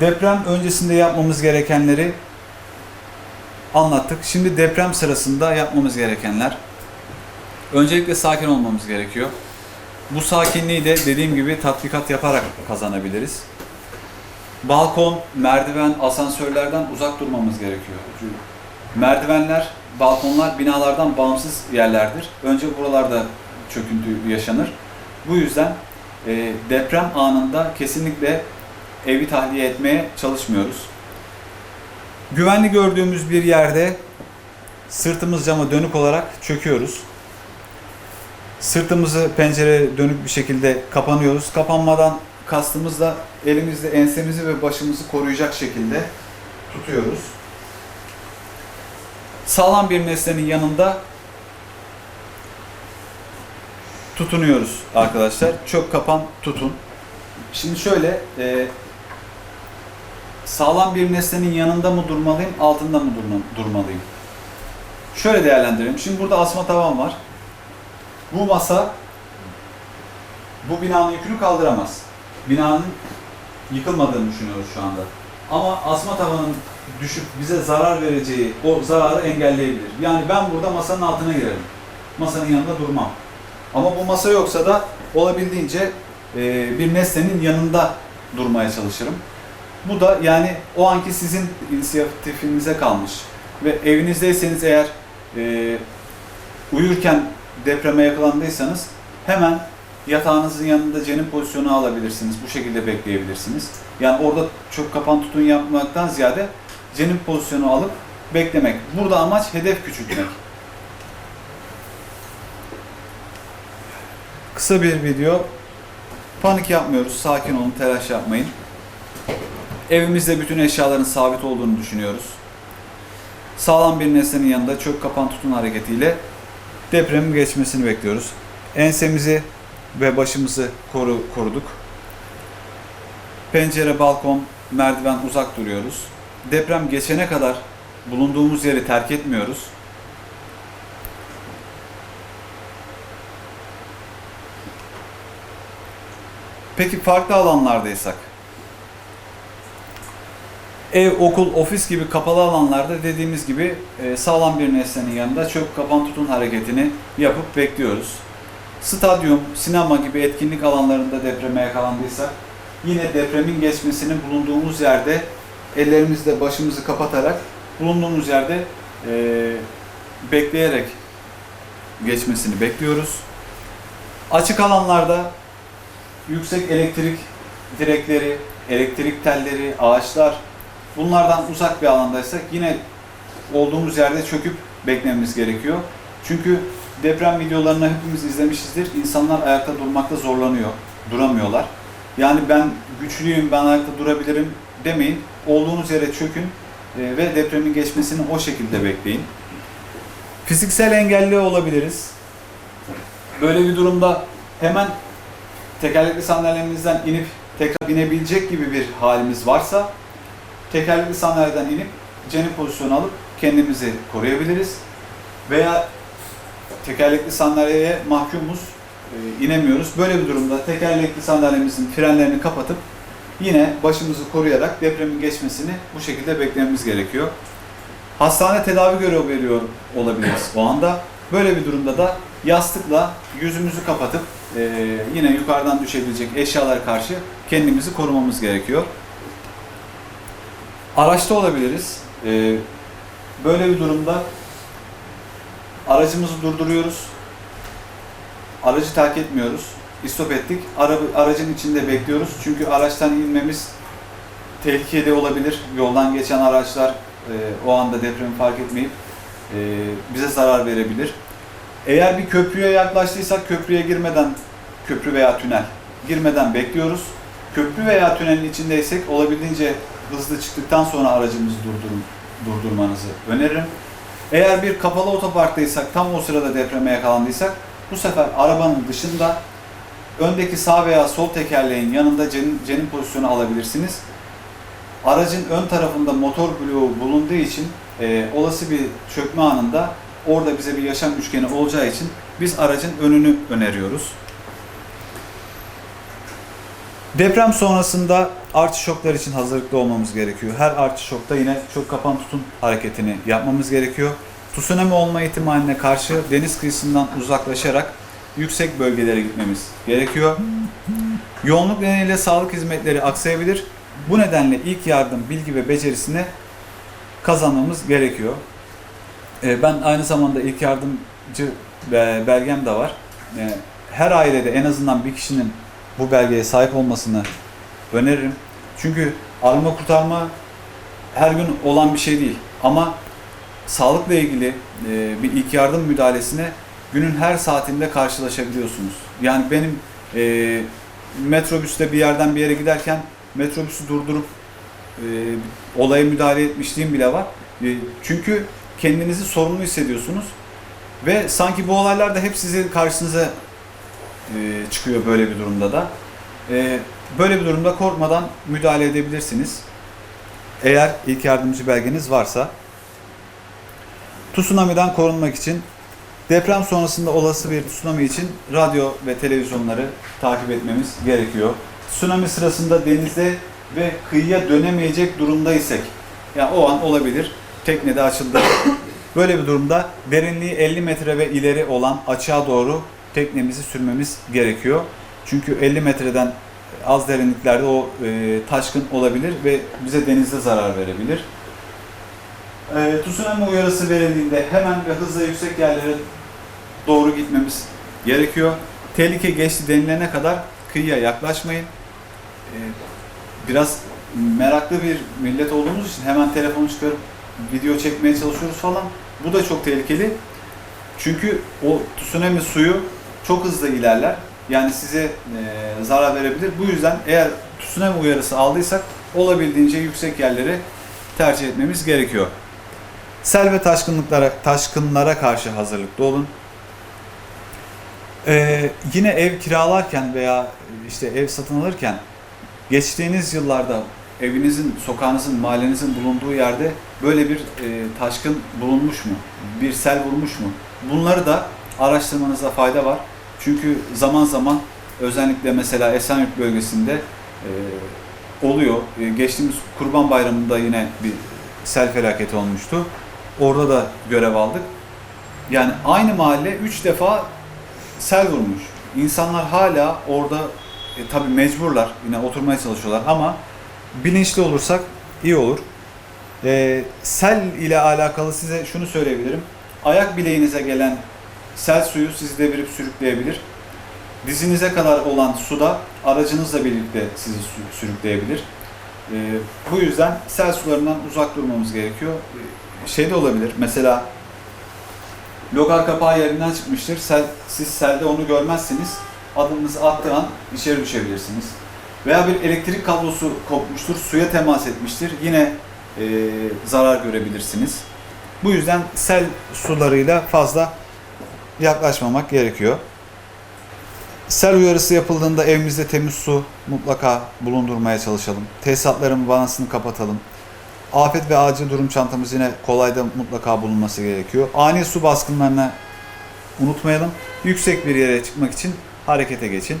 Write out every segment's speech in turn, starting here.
Deprem öncesinde yapmamız gerekenleri anlattık. Şimdi deprem sırasında yapmamız gerekenler. Öncelikle sakin olmamız gerekiyor. Bu sakinliği de dediğim gibi tatbikat yaparak kazanabiliriz. Balkon, merdiven, asansörlerden uzak durmamız gerekiyor. Merdivenler, balkonlar binalardan bağımsız yerlerdir. Önce buralarda çöküntü yaşanır. Bu yüzden e, deprem anında kesinlikle evi tahliye etmeye çalışmıyoruz. Güvenli gördüğümüz bir yerde sırtımız cama dönük olarak çöküyoruz. Sırtımızı pencereye dönük bir şekilde kapanıyoruz. Kapanmadan kastımız da elimizle ensemizi ve başımızı koruyacak şekilde tutuyoruz. Sağlam bir nesnenin yanında tutunuyoruz arkadaşlar. Çök kapan tutun. Şimdi şöyle e, sağlam bir nesnenin yanında mı durmalıyım, altında mı durma- durmalıyım? Şöyle değerlendirelim. Şimdi burada asma tavan var. Bu masa bu binanın yükünü kaldıramaz. Binanın yıkılmadığını düşünüyoruz şu anda. Ama asma tavanın düşüp bize zarar vereceği o zararı engelleyebilir. Yani ben burada masanın altına girerim. Masanın yanında durmam. Ama bu masa yoksa da olabildiğince bir nesnenin yanında durmaya çalışırım. Bu da yani o anki sizin inisiyatifinize kalmış. Ve evinizdeyseniz eğer e, uyurken depreme yakalandıysanız hemen yatağınızın yanında cenin pozisyonu alabilirsiniz. Bu şekilde bekleyebilirsiniz. Yani orada çok kapan tutun yapmaktan ziyade cenin pozisyonu alıp beklemek. Burada amaç hedef küçültmek. Kısa bir video. Panik yapmıyoruz. Sakin olun, telaş yapmayın. Evimizde bütün eşyaların sabit olduğunu düşünüyoruz. Sağlam bir nesnenin yanında çök kapan tutun hareketiyle depremin geçmesini bekliyoruz. Ensemizi ve başımızı koru, koruduk. Pencere, balkon, merdiven uzak duruyoruz. Deprem geçene kadar bulunduğumuz yeri terk etmiyoruz. Peki farklı alanlardaysak? Ev, okul, ofis gibi kapalı alanlarda dediğimiz gibi e, sağlam bir nesnenin yanında çök kapan tutun hareketini yapıp bekliyoruz. Stadyum, sinema gibi etkinlik alanlarında depreme yakalandıysak yine depremin geçmesini bulunduğumuz yerde ellerimizle başımızı kapatarak bulunduğumuz yerde e, bekleyerek geçmesini bekliyoruz. Açık alanlarda yüksek elektrik direkleri, elektrik telleri, ağaçlar bunlardan uzak bir alandaysak yine olduğumuz yerde çöküp beklememiz gerekiyor. Çünkü deprem videolarını hepimiz izlemişizdir. İnsanlar ayakta durmakta zorlanıyor, duramıyorlar. Yani ben güçlüyüm, ben ayakta durabilirim demeyin. Olduğunuz yere çökün e, ve depremin geçmesini o şekilde bekleyin. Fiziksel engelli olabiliriz. Böyle bir durumda hemen tekerlekli sandalyemizden inip tekrar binebilecek gibi bir halimiz varsa tekerlekli sandalyeden inip cenin pozisyonu alıp kendimizi koruyabiliriz. Veya tekerlekli sandalyeye mahkumuz, e, inemiyoruz. Böyle bir durumda tekerlekli sandalyemizin frenlerini kapatıp yine başımızı koruyarak depremin geçmesini bu şekilde beklememiz gerekiyor. Hastane tedavi görevi veriyor olabiliriz o anda. Böyle bir durumda da yastıkla yüzümüzü kapatıp e, yine yukarıdan düşebilecek eşyalara karşı kendimizi korumamız gerekiyor. Araçta olabiliriz. E, böyle bir durumda aracımızı durduruyoruz. Aracı terk etmiyoruz. İstop ettik. Ara, aracın içinde bekliyoruz. Çünkü araçtan inmemiz tehlikeli olabilir. Yoldan geçen araçlar e, o anda depremi fark etmeyip e, bize zarar verebilir. Eğer bir köprüye yaklaştıysak köprüye girmeden, köprü veya tünel girmeden bekliyoruz. Köprü veya tünelin içindeysek olabildiğince hızlı çıktıktan sonra aracımızı durdurun, durdurmanızı öneririm. Eğer bir kapalı otoparktaysak, tam o sırada depreme yakalandıysak bu sefer arabanın dışında öndeki sağ veya sol tekerleğin yanında cenin, cenin pozisyonu alabilirsiniz. Aracın ön tarafında motor bloğu bulunduğu için e, olası bir çökme anında orada bize bir yaşam üçgeni olacağı için biz aracın önünü öneriyoruz. Deprem sonrasında artı şoklar için hazırlıklı olmamız gerekiyor. Her artı şokta yine çok kapan tutun hareketini yapmamız gerekiyor. Tsunami olma ihtimaline karşı deniz kıyısından uzaklaşarak yüksek bölgelere gitmemiz gerekiyor. Yoğunluk nedeniyle sağlık hizmetleri aksayabilir. Bu nedenle ilk yardım bilgi ve becerisini kazanmamız gerekiyor. Ee, Ben aynı zamanda ilk yardımcı e, belgem de var. Ee, Her ailede en azından bir kişinin bu belgeye sahip olmasını öneririm. Çünkü arama kurtarma her gün olan bir şey değil. Ama sağlıkla ilgili e, bir ilk yardım müdahalesine günün her saatinde karşılaşabiliyorsunuz. Yani benim e, metrobüste bir yerden bir yere giderken metrobüsü durdurup e, olaya müdahale etmişliğim bile var. E, çünkü kendinizi sorumlu hissediyorsunuz ve sanki bu olaylar da hep sizin karşınıza e, çıkıyor böyle bir durumda da. E, böyle bir durumda korkmadan müdahale edebilirsiniz. Eğer ilk yardımcı belgeniz varsa. Tsunami'den korunmak için deprem sonrasında olası bir tsunami için radyo ve televizyonları takip etmemiz gerekiyor. Tsunami sırasında denize ve kıyıya dönemeyecek durumdaysak, yani o an olabilir, teknede açıldı. Böyle bir durumda derinliği 50 metre ve ileri olan açığa doğru teknemizi sürmemiz gerekiyor. Çünkü 50 metreden az derinliklerde o e, taşkın olabilir ve bize denizde zarar verebilir. E, tsunami uyarısı verildiğinde hemen ve hızla yüksek yerlere doğru gitmemiz gerekiyor. Tehlike geçti denilene kadar kıyıya yaklaşmayın. E, biraz meraklı bir millet olduğumuz için hemen telefonu çıkarıp video çekmeye çalışıyoruz falan. Bu da çok tehlikeli. Çünkü o tsunami suyu çok hızlı ilerler. Yani size e, zarar verebilir. Bu yüzden eğer tsunami uyarısı aldıysak olabildiğince yüksek yerleri tercih etmemiz gerekiyor. Sel ve taşkınlıklara, taşkınlara karşı hazırlıklı olun. Ee, yine ev kiralarken veya işte ev satın alırken geçtiğiniz yıllarda evinizin, sokağınızın, mahallenizin bulunduğu yerde böyle bir e, taşkın bulunmuş mu? Bir sel vurmuş mu? Bunları da araştırmanıza fayda var. Çünkü zaman zaman özellikle mesela Esenyurt bölgesinde e, oluyor. E, geçtiğimiz Kurban Bayramı'nda yine bir sel felaketi olmuştu. Orada da görev aldık. Yani aynı mahalle 3 defa sel vurmuş. İnsanlar hala orada e, tabii mecburlar yine oturmaya çalışıyorlar ama bilinçli olursak iyi olur. E, sel ile alakalı size şunu söyleyebilirim. Ayak bileğinize gelen sel suyu sizi devirip sürükleyebilir. Dizinize kadar olan suda aracınızla birlikte sizi sü- sürükleyebilir. E, bu yüzden sel sularından uzak durmamız gerekiyor. E, şey de olabilir. Mesela logar kapağı yerinden çıkmıştır. Sel, siz selde onu görmezsiniz. Adımınızı attığı an içeri düşebilirsiniz. Veya bir elektrik kablosu kopmuştur, suya temas etmiştir. Yine e, zarar görebilirsiniz. Bu yüzden sel sularıyla fazla yaklaşmamak gerekiyor. Sel uyarısı yapıldığında evimizde temiz su mutlaka bulundurmaya çalışalım. Tesisatların vanasını kapatalım. Afet ve acil durum çantamız yine kolayda mutlaka bulunması gerekiyor. Ani su baskınlarına unutmayalım. Yüksek bir yere çıkmak için harekete geçin.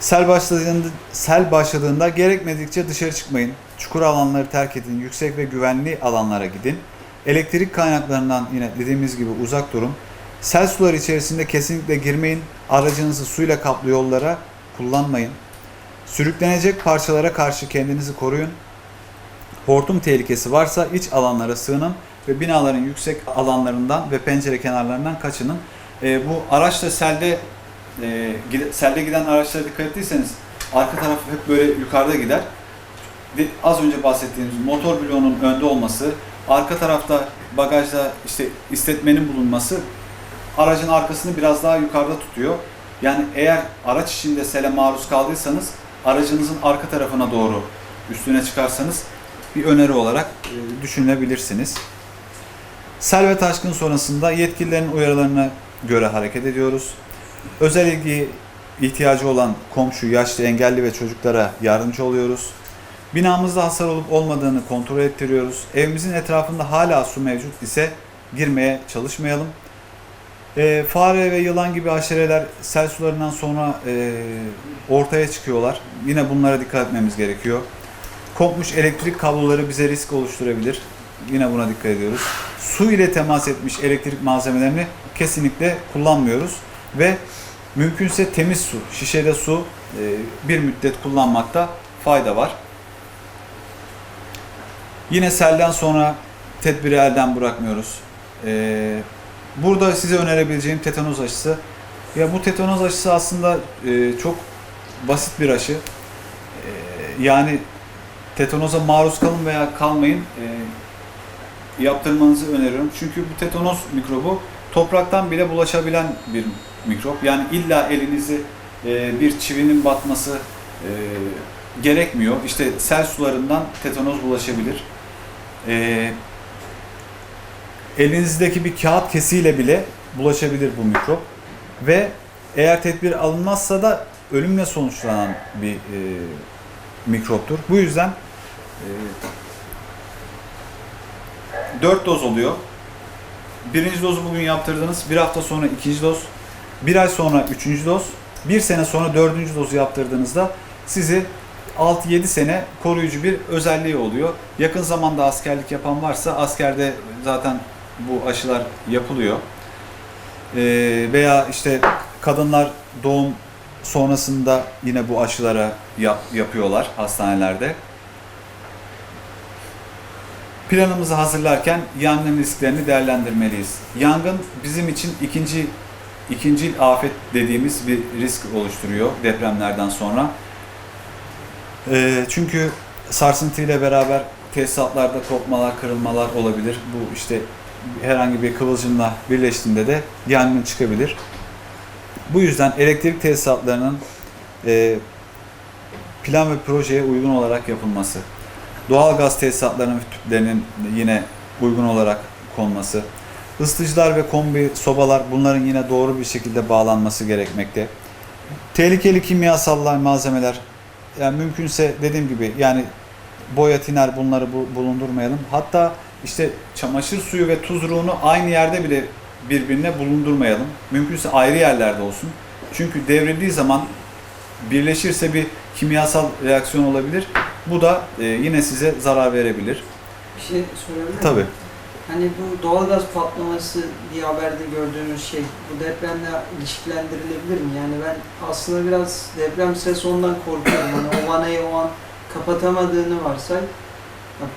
Sel başladığında, sel başladığında gerekmedikçe dışarı çıkmayın. Çukur alanları terk edin. Yüksek ve güvenli alanlara gidin. Elektrik kaynaklarından yine dediğimiz gibi uzak durun. Sel suları içerisinde kesinlikle girmeyin. Aracınızı suyla kaplı yollara kullanmayın. Sürüklenecek parçalara karşı kendinizi koruyun. Hortum tehlikesi varsa iç alanlara sığının ve binaların yüksek alanlarından ve pencere kenarlarından kaçının. Ee, bu araçla selde e, gide- selde giden araçlara dikkat ettiyseniz arka tarafı hep böyle yukarıda gider. Ve az önce bahsettiğimiz motor bloğunun önde olması, arka tarafta bagajda işte istetmenin bulunması aracın arkasını biraz daha yukarıda tutuyor. Yani eğer araç içinde sele maruz kaldıysanız aracınızın arka tarafına doğru üstüne çıkarsanız bir öneri olarak e, düşünebilirsiniz. Sel ve taşkın sonrasında yetkililerin uyarılarına göre hareket ediyoruz. Özel ilgi ihtiyacı olan komşu, yaşlı, engelli ve çocuklara yardımcı oluyoruz. Binamızda hasar olup olmadığını kontrol ettiriyoruz. Evimizin etrafında hala su mevcut ise girmeye çalışmayalım. E, fare ve yılan gibi haşereler sel sularından sonra e, ortaya çıkıyorlar. Yine bunlara dikkat etmemiz gerekiyor. Kopmuş elektrik kabloları bize risk oluşturabilir. Yine buna dikkat ediyoruz. Su ile temas etmiş elektrik malzemelerini kesinlikle kullanmıyoruz ve mümkünse temiz su, şişede su e, bir müddet kullanmakta fayda var. Yine selden sonra tedbiri elden bırakmıyoruz. E, burada size önerebileceğim tetanoz aşısı. Ya bu tetanoz aşısı aslında e, çok basit bir aşı. E, yani tetanoza maruz kalın veya kalmayın e, yaptırmanızı öneriyorum. Çünkü bu tetanoz mikrobu topraktan bile bulaşabilen bir mikrop. Yani illa elinizi e, bir çivinin batması e, gerekmiyor. İşte sel sularından tetanoz bulaşabilir. E, elinizdeki bir kağıt kesiyle bile bulaşabilir bu mikrop. Ve eğer tedbir alınmazsa da ölümle sonuçlanan bir e, mikroptur. Bu yüzden e, 4 doz oluyor. Birinci dozu bugün yaptırdınız. Bir hafta sonra ikinci doz. Bir ay sonra üçüncü doz. Bir sene sonra dördüncü dozu yaptırdığınızda sizi 6-7 sene koruyucu bir özelliği oluyor. Yakın zamanda askerlik yapan varsa askerde zaten bu aşılar yapılıyor. Ee, veya işte kadınlar doğum sonrasında yine bu aşılara yap, yapıyorlar hastanelerde. Planımızı hazırlarken yangın risklerini değerlendirmeliyiz. Yangın bizim için ikinci ikinci afet dediğimiz bir risk oluşturuyor depremlerden sonra. Ee, çünkü sarsıntıyla beraber tesisatlarda kopmalar, kırılmalar olabilir. Bu işte herhangi bir kıvılcımla birleştiğinde de yangın çıkabilir. Bu yüzden elektrik tesisatlarının e, plan ve projeye uygun olarak yapılması, doğal gaz tesisatlarının tüplerinin yine uygun olarak konması, ısıtıcılar ve kombi sobalar bunların yine doğru bir şekilde bağlanması gerekmekte. Tehlikeli kimyasallar, malzemeler yani mümkünse dediğim gibi yani boya tiner bunları bu- bulundurmayalım. Hatta işte çamaşır suyu ve tuzruğunu aynı yerde bile birbirine bulundurmayalım. Mümkünse ayrı yerlerde olsun. Çünkü devrildiği zaman birleşirse bir kimyasal reaksiyon olabilir. Bu da e, yine size zarar verebilir. Bir şey sorabilir miyim? Tabii. Hani bu doğalgaz patlaması diye haberde gördüğünüz şey bu depremle ilişkilendirilebilir mi? Yani ben aslında biraz deprem sırası ondan korkuyorum. Hani o vanayı o an kapatamadığını varsay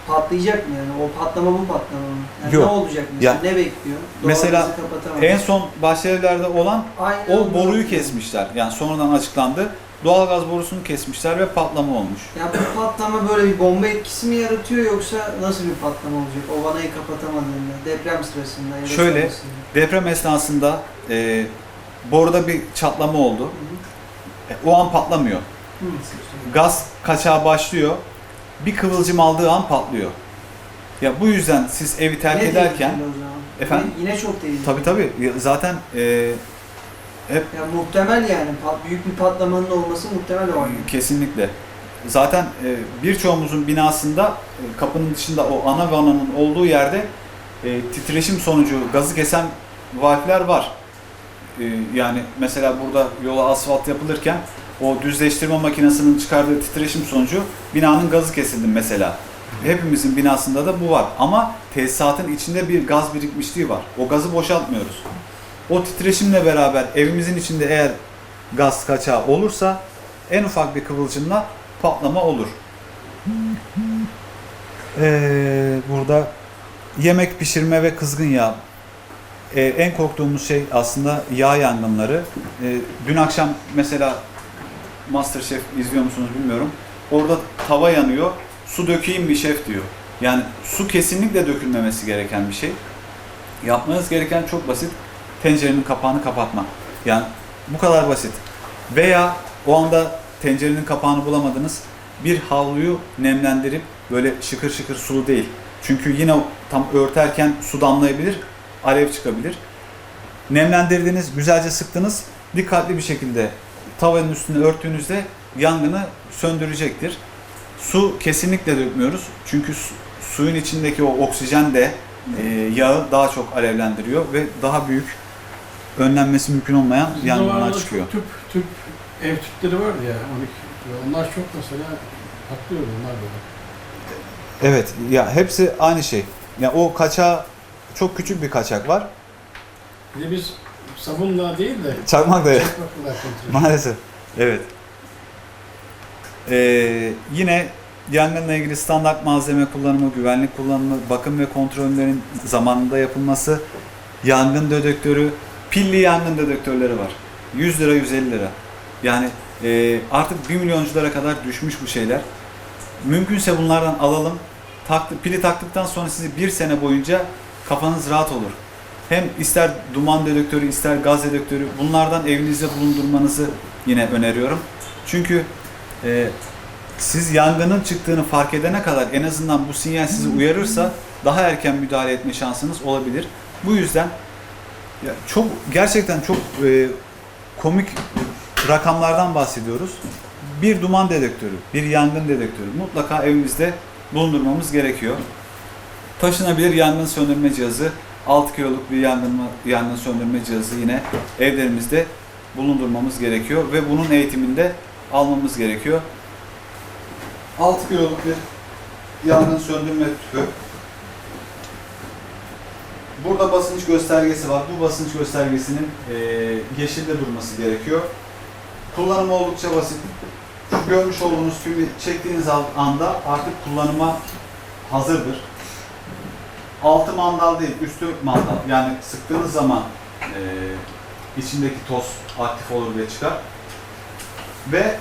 patlayacak mı yani? O patlama bu patlama mı? Yani Yok. ne olacak mesela? Ya- ne bekliyor? Mesela Doğalgazı kapatamadı. En son Bahçelievler'de olan Aynen o boruyu kesmişler. Yani sonradan açıklandı. Doğalgaz borusunu kesmişler ve patlama olmuş. Ya bu patlama böyle bir bomba etkisi mi yaratıyor yoksa nasıl bir patlama olacak? O vanayı kapatamadığında, deprem sırasında ya da Şöyle, sonrasında. Deprem esnasında e, boruda bir çatlama oldu. Hı E, o an patlamıyor. hı. Hı. Gaz kaçağı başlıyor. Bir kıvılcım aldığı an patlıyor. Ya bu yüzden siz evi terk Ne ederken tehlikeli o zaman? Efendim? Yine, yine çok tehlikeli. tabi tabi zaten e, hep Ya muhtemel yani pat- büyük bir patlamanın olması muhtemel o an. kesinlikle zaten e, birçoğumuzun binasında e, kapının dışında o ana vananın olduğu yerde e, titreşim sonucu gazı kesen valfler var. E, yani mesela burada yola asfalt yapılırken o düzleştirme makinesinin çıkardığı titreşim sonucu binanın gazı kesildi mesela. Hepimizin binasında da bu var. Ama tesisatın içinde bir gaz birikmişliği var. O gazı boşaltmıyoruz. O titreşimle beraber evimizin içinde eğer gaz kaçağı olursa en ufak bir kıvılcımla patlama olur. Ee, burada yemek pişirme ve kızgın yağ. Ee, en korktuğumuz şey aslında yağ yangınları. Ee, dün akşam mesela Masterchef izliyor musunuz bilmiyorum. Orada tava yanıyor. Su dökeyim bir şef diyor. Yani su kesinlikle dökülmemesi gereken bir şey. Yapmanız gereken çok basit. Tencerenin kapağını kapatmak. Yani bu kadar basit. Veya o anda tencerenin kapağını bulamadınız. Bir havluyu nemlendirip böyle şıkır şıkır sulu değil. Çünkü yine tam örterken su damlayabilir, alev çıkabilir. Nemlendirdiniz, güzelce sıktınız. Dikkatli bir şekilde tavanın üstünü örttüğünüzde yangını söndürecektir. Su kesinlikle dökmüyoruz. Çünkü su- suyun içindeki o oksijen de e, yağı daha çok alevlendiriyor ve daha büyük önlenmesi mümkün olmayan Bizim yangınlar çıkıyor. Tüp, tüp, ev tüpleri vardı ya 12. Onlar çok mesela patlıyordu onlar böyle. Evet, ya hepsi aynı şey. Ya o kaçağı çok küçük bir kaçak var. Bir de biz sabunla değil de çakmakla kontrol maalesef. Evet. Ee, yine yangınla ilgili standart malzeme kullanımı, güvenlik kullanımı, bakım ve kontrollerin zamanında yapılması, yangın dedektörü, pilli yangın dedektörleri var. 100 lira, 150 lira. Yani e, artık 1 milyonculara kadar düşmüş bu şeyler. Mümkünse bunlardan alalım. Taktı, pili taktıktan sonra sizi bir sene boyunca kafanız rahat olur. Hem ister duman dedektörü, ister gaz dedektörü bunlardan evinizde bulundurmanızı yine öneriyorum. Çünkü e, siz yangının çıktığını fark edene kadar en azından bu sinyal sizi uyarırsa daha erken müdahale etme şansınız olabilir. Bu yüzden ya çok gerçekten çok e, komik rakamlardan bahsediyoruz. Bir duman dedektörü, bir yangın dedektörü mutlaka evimizde bulundurmamız gerekiyor. Taşınabilir yangın söndürme cihazı, 6 kiloluk bir yangın, yangın söndürme cihazı yine evlerimizde bulundurmamız gerekiyor ve bunun eğitiminde almamız gerekiyor. 6 kiloluk bir yangın söndürme tüpü. Burada basınç göstergesi var. Bu basınç göstergesinin eee yeşilde durması gerekiyor. Kullanımı oldukça basit. Şu görmüş olduğunuz filmi çektiğiniz anda artık kullanıma hazırdır. Altı mandal değil, üstü mandal. Yani sıktığınız zaman eee, içindeki toz aktif olur ve çıkar. Ve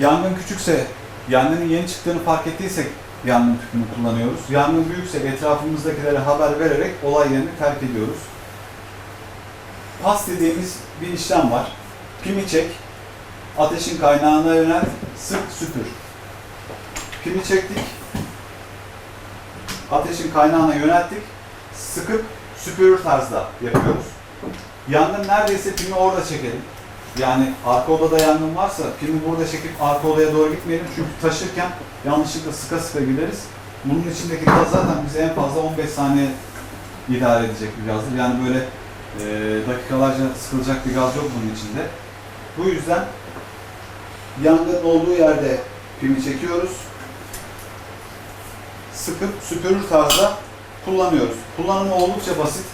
yangın küçükse, yangının yeni çıktığını fark ettiysek yangın tüpünü kullanıyoruz. Yangın büyükse etrafımızdakilere haber vererek olay yerini terk ediyoruz. Pas dediğimiz bir işlem var. Pimi çek, ateşin kaynağına yönelt, sık süpür. Pimi çektik, ateşin kaynağına yönelttik, sıkıp süpürür tarzda yapıyoruz. Yangın neredeyse pimi orada çekelim. Yani arka odada yangın varsa pimi burada çekip arka odaya doğru gitmeyelim çünkü taşırken yanlışlıkla sıka sıka gideriz. Bunun içindeki gaz zaten bize en fazla 15 saniye idare edecek bir gazdır. Yani böyle e, dakikalarca sıkılacak bir gaz yok bunun içinde. Bu yüzden yangın olduğu yerde pimi çekiyoruz. Sıkıp süpürür tarzda kullanıyoruz. Kullanımı oldukça basit.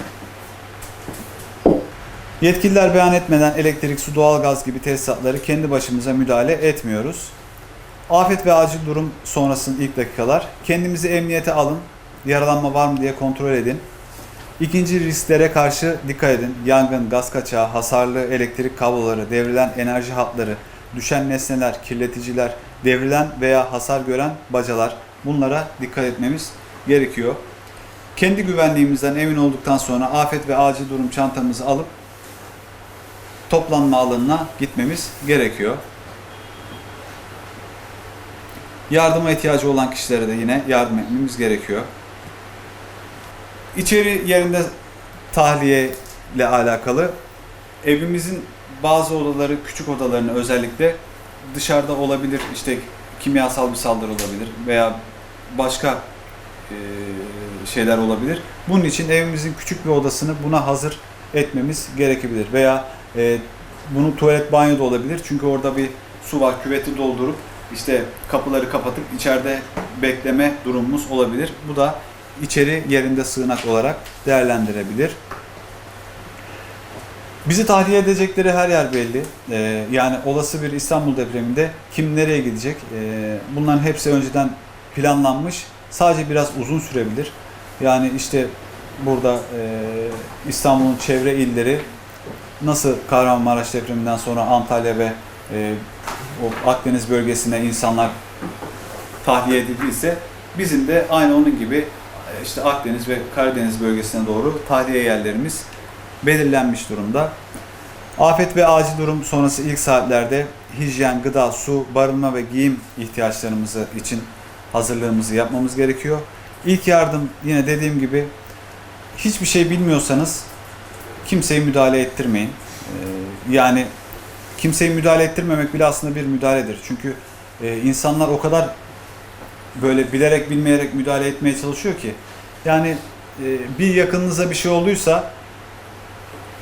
Yetkililer beyan etmeden elektrik, su, doğalgaz gibi tesisatları kendi başımıza müdahale etmiyoruz. Afet ve acil durum sonrasının ilk dakikalar. Kendimizi emniyete alın. Yaralanma var mı diye kontrol edin. İkinci risklere karşı dikkat edin. Yangın, gaz kaçağı, hasarlı elektrik kabloları, devrilen enerji hatları, düşen nesneler, kirleticiler, devrilen veya hasar gören bacalar bunlara dikkat etmemiz gerekiyor. Kendi güvenliğimizden emin olduktan sonra afet ve acil durum çantamızı alıp toplanma alanına gitmemiz gerekiyor. Yardıma ihtiyacı olan kişilere de yine yardım etmemiz gerekiyor. İçeri yerinde tahliye ile alakalı evimizin bazı odaları, küçük odalarını özellikle dışarıda olabilir, işte kimyasal bir saldırı olabilir veya başka e, şeyler olabilir. Bunun için evimizin küçük bir odasını buna hazır etmemiz gerekebilir veya e, bunu tuvalet banyo da olabilir çünkü orada bir su var küveti doldurup işte kapıları kapatıp içeride bekleme durumumuz olabilir. Bu da içeri yerinde sığınak olarak değerlendirebilir. Bizi tahliye edecekleri her yer belli. Ee, yani olası bir İstanbul depreminde kim nereye gidecek? Ee, bunların hepsi önceden planlanmış. Sadece biraz uzun sürebilir. Yani işte burada e, İstanbul'un çevre illeri nasıl Kahramanmaraş depreminden sonra Antalya ve e, o Akdeniz bölgesine insanlar tahliye edildiyse bizim de aynı onun gibi e, işte Akdeniz ve Karadeniz bölgesine doğru tahliye yerlerimiz belirlenmiş durumda. Afet ve acil durum sonrası ilk saatlerde hijyen, gıda, su, barınma ve giyim ihtiyaçlarımızı için hazırlığımızı yapmamız gerekiyor. İlk yardım yine dediğim gibi hiçbir şey bilmiyorsanız kimseye müdahale ettirmeyin. Ee, yani kimseyi müdahale ettirmemek bile aslında bir müdahaledir. Çünkü e, insanlar o kadar böyle bilerek bilmeyerek müdahale etmeye çalışıyor ki yani e, bir yakınınıza bir şey olduysa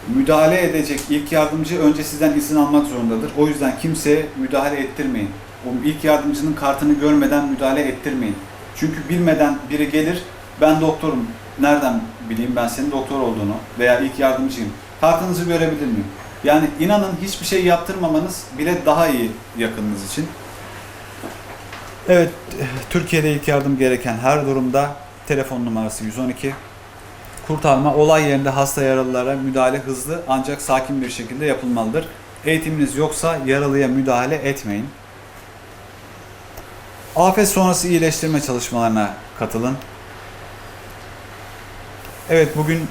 müdahale edecek ilk yardımcı önce sizden izin almak zorundadır. O yüzden kimseye müdahale ettirmeyin. O ilk yardımcının kartını görmeden müdahale ettirmeyin. Çünkü bilmeden biri gelir, ben doktorum, nereden bileyim ben senin doktor olduğunu veya ilk yardımcıyım. Kartınızı görebilir miyim? Yani inanın hiçbir şey yaptırmamanız bile daha iyi yakınınız için. Evet, Türkiye'de ilk yardım gereken her durumda telefon numarası 112. Kurtarma olay yerinde hasta yaralılara müdahale hızlı ancak sakin bir şekilde yapılmalıdır. Eğitiminiz yoksa yaralıya müdahale etmeyin. Afet sonrası iyileştirme çalışmalarına katılın. Evet bugün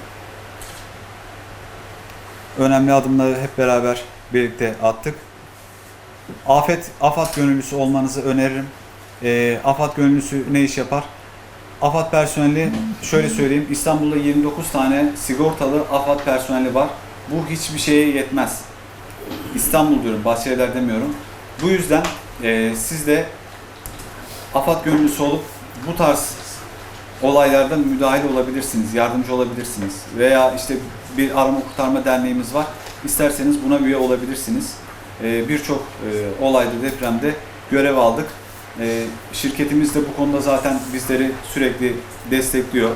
önemli adımları hep beraber birlikte attık. Afet, AFAD gönüllüsü olmanızı öneririm. Ee, AFAD gönüllüsü ne iş yapar? AFAD personeli şöyle söyleyeyim İstanbul'da 29 tane sigortalı AFAD personeli var. Bu hiçbir şeye yetmez. İstanbul diyorum, Bahçeliler demiyorum. Bu yüzden e, siz de AFAD gönüllüsü olup bu tarz olaylarda müdahil olabilirsiniz, yardımcı olabilirsiniz. Veya işte bir arama kurtarma derneğimiz var. İsterseniz buna üye olabilirsiniz. E, Birçok e, olayda depremde görev aldık. E, şirketimiz de bu konuda zaten bizleri sürekli destekliyor.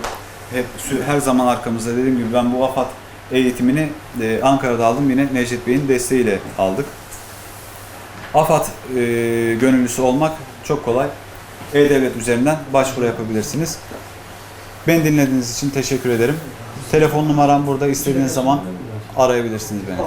Hep her zaman arkamızda dediğim gibi ben bu AFAD eğitimini e, Ankara'da aldım yine Necdet Bey'in desteğiyle aldık. AFAD e, gönüllüsü olmak çok kolay. E-Devlet üzerinden başvuru yapabilirsiniz. Beni dinlediğiniz için teşekkür ederim. Telefon numaram burada. İstediğiniz zaman arayabilirsiniz beni.